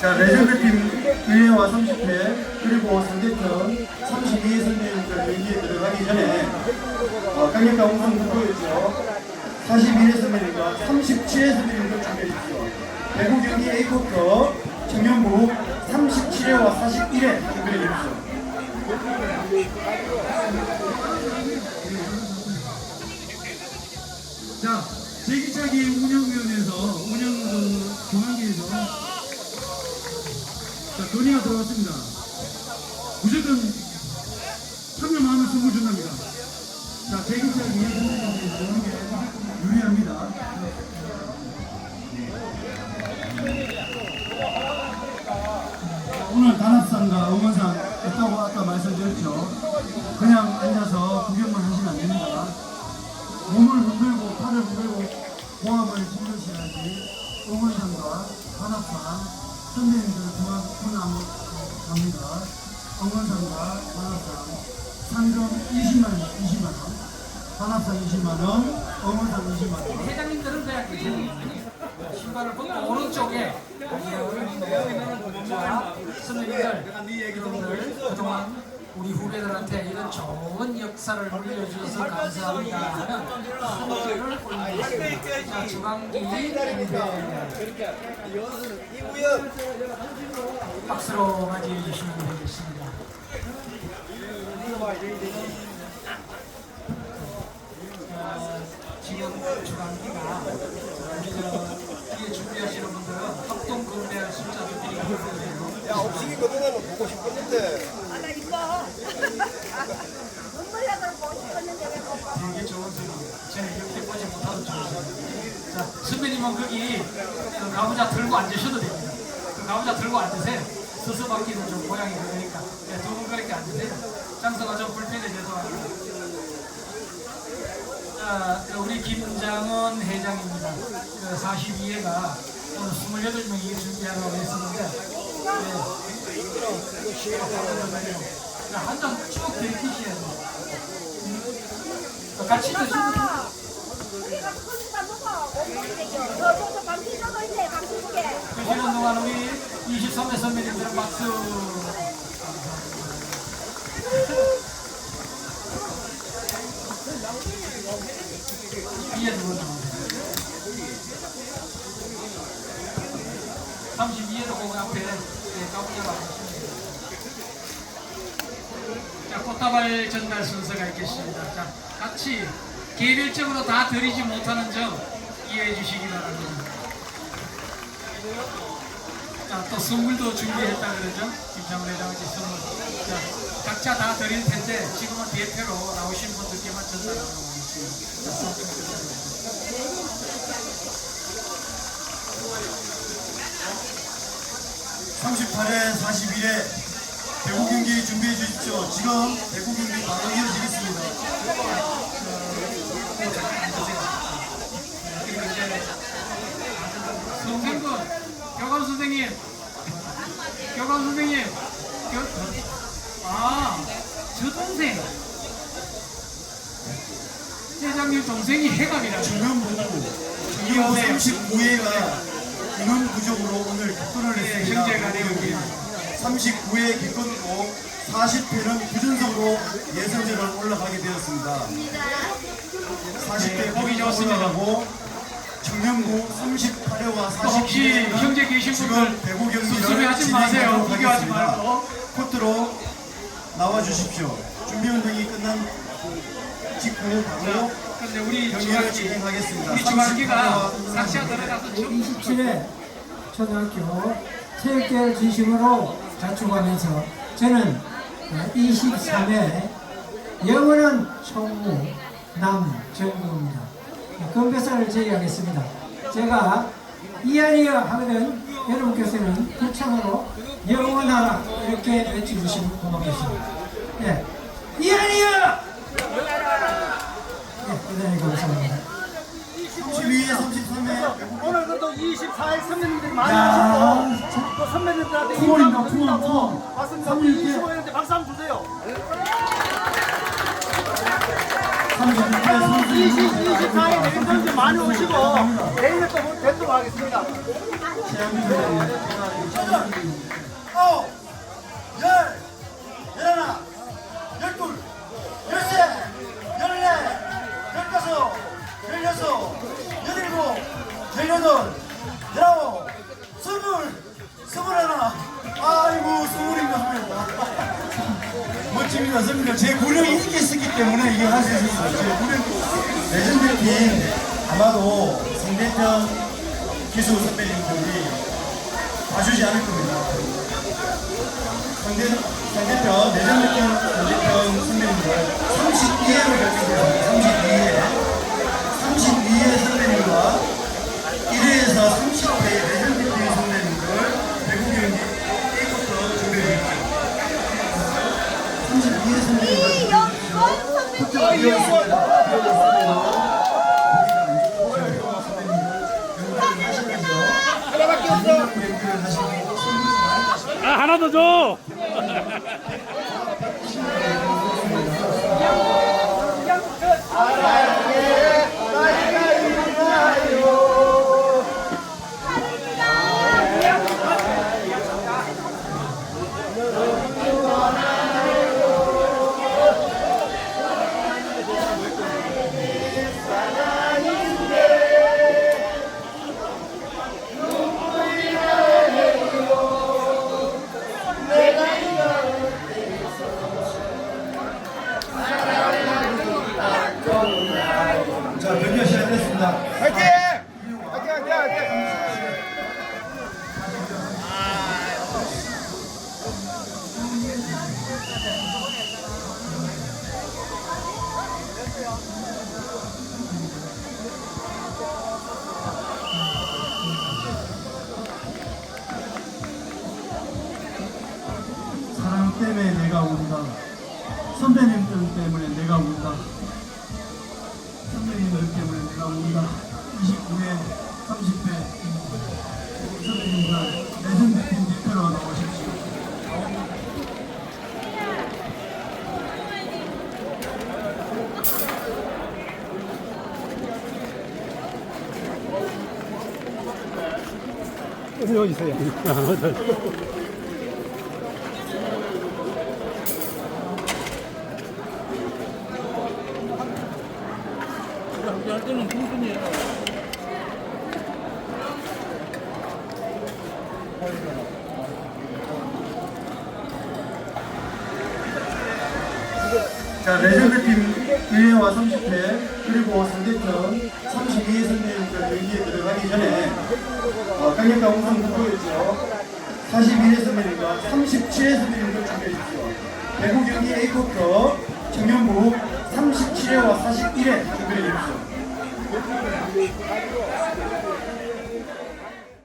자, 레전드팀 1회와 30회, 그리고 상대편 32회 선배님들 경기에 들어가기 전에, 어, 강력한 우승 후보였죠. 41회 선배님과 37회 선배님들 준비해 주십시오. 배구 경기 A쿼터, 청년부 37회와 41회 준비해 주십시오. 자, 제기차기 운영위원회에서 운영 자 건의가 들어왔습니다. 무조건 참여만 하면 선물 준답니다. 자, 운영위원회에서 오는 게 유리합니다. 오늘 단합상과 응원상 있다고 아까 말씀드렸죠. 그냥 앉아서 구경만 하시면 안 됩니다. 몸을 흔들고 팔을 흔들고 공합을 힘드셔야지 응원상과 단합상 선배님들 중앙 분함합니다. 응원상과 단합상. 상금 20만원, 20만원. 단합상 20만원, 응원상 20만원. 회장님들은 그냥 계세요. 신발을 벗고 오른쪽에. 자, 선생님들 여러분들 그동안 우리 후배들한테 이런 좋은 역사를 물려주셔서 감사합니다 하는 한줄을 올리겠습니다. 자, 주광기 박수로 맞이해 주시면 되겠습니다. 어, 지금 주간기가 우리 저 뒤에 준비하시는 분들은 합동 구매할 숫자들이 있거든요. 야, 옥식이 그동안은 보고 싶었는데. 아, 나 이뻐. 눈물 나서 보고 싶었는데? 되게 좋은 소리예요. 저는 이렇게 보지 못하는 좋은 소리. 자, 선배님은 거기 그 가부좌 들고 앉으셔도 됩니다. 그 가부좌 들고 앉으세요. 스스받기는 좀 모양이 그러니까 네, 두분 그렇게 앉으세요. 장소가 좀 불편해 죄송합니다. 자, 우리 김장원 회장입니다. 그 42회가 오늘 28명이 준비하라고 했었는데 네. 한잔 쭉 들이키셔야 돼요. 같이 드시고 아빠, 우리가 큰수다 먹어. 온몸이 되죠. 저, 저, 저 방귀 썩어 있네. 방귀 속에. 드시는 동안 우리 23회 선배님들 박수. 위에 누구 나오세요? 32 회도 거기 앞에 네. 자, 꽃다발 전달 순서가 있겠습니다. 자, 같이 개별적으로 다 드리지 못하는 점 이해해 주시기 바랍니다. 자, 또 선물도 준비했다 그러죠? 김장훈 회장한테 선물. 자, 각자 다 드릴 텐데 지금은 대표로 나오신 분들께만 전달하도록 하겠습니다. 자. 38회, 41회 배구 경기 준비해 주십시오. 지금 배구 경기 바로 이어지겠습니다. 송생군 교감 선생님. 교감 선생님. 교, 아 저 동생. 회장님 동생이 해감이라 중간부부 이호 39회가 인원 부족으로 오늘 격돌을 네, 했습니다. 형제간의 경기 39회 격돌로 40회는 부전석으로 예선제로 올라가게 되었습니다. 40회 네, 보기 좋습니다. 올라가고 청년부 38회와 또 혹시 41회는 형제 계신 분들 배구 경기를 섭섭해하지 마세요. 하겠습니다. 말고. 코트로 나와 주십시오. 준비 운동이 끝난 직후 바로 근데 우리 경기를 진행하겠습니다. 우리 38회 삭시아 들어가서 좀 27회 초등학교 체육대회 진심으로 자축하면서 저는 23회 영원한 총무 남정구입니다. 건배사를 제기하겠습니다. 제가 이하리어 하면 여러분께서는 불창으로 영원하라 이렇게 외쳐주시면 고맙겠습니다. 네. 이하리어! 네, 대단히 감사합니다. 32회 33회 오늘 그래도 24일 선배님들이 많이 야, 오시고 또 선배님들한테 투어인가, 인사도 투어, 드린다고 투어. 왔습니다. 삼 우리 일째. 25일인데 박수 한번 주세요. 36회 선수 20, 24일 내일 선수 많이 오시고 내일은 또 뵙도록 하겠습니다. 아홉, 열, 열하나, 아마도 상대편 기수 선배님들이 봐주지 않을 겁니다. 상대, 상대편, 내전대편 상대편 선배님들 32회로 결정되었습니다. 32회. 32회 하나 더 줘. 화이팅, 30회. 선배님들 레전드팀 대표로 나오십시오. 자, 레전드 팀 1회와 30회, 그리고 상대편 32회 선배님들 경기에 들어가기 전에, 어, 강력한 우선 후보였죠. 41회 선배님과 37회 선배님들 준비해 주십시오. 배구 경기 A코트 청년부 37회와 41회 준비해 주십시오.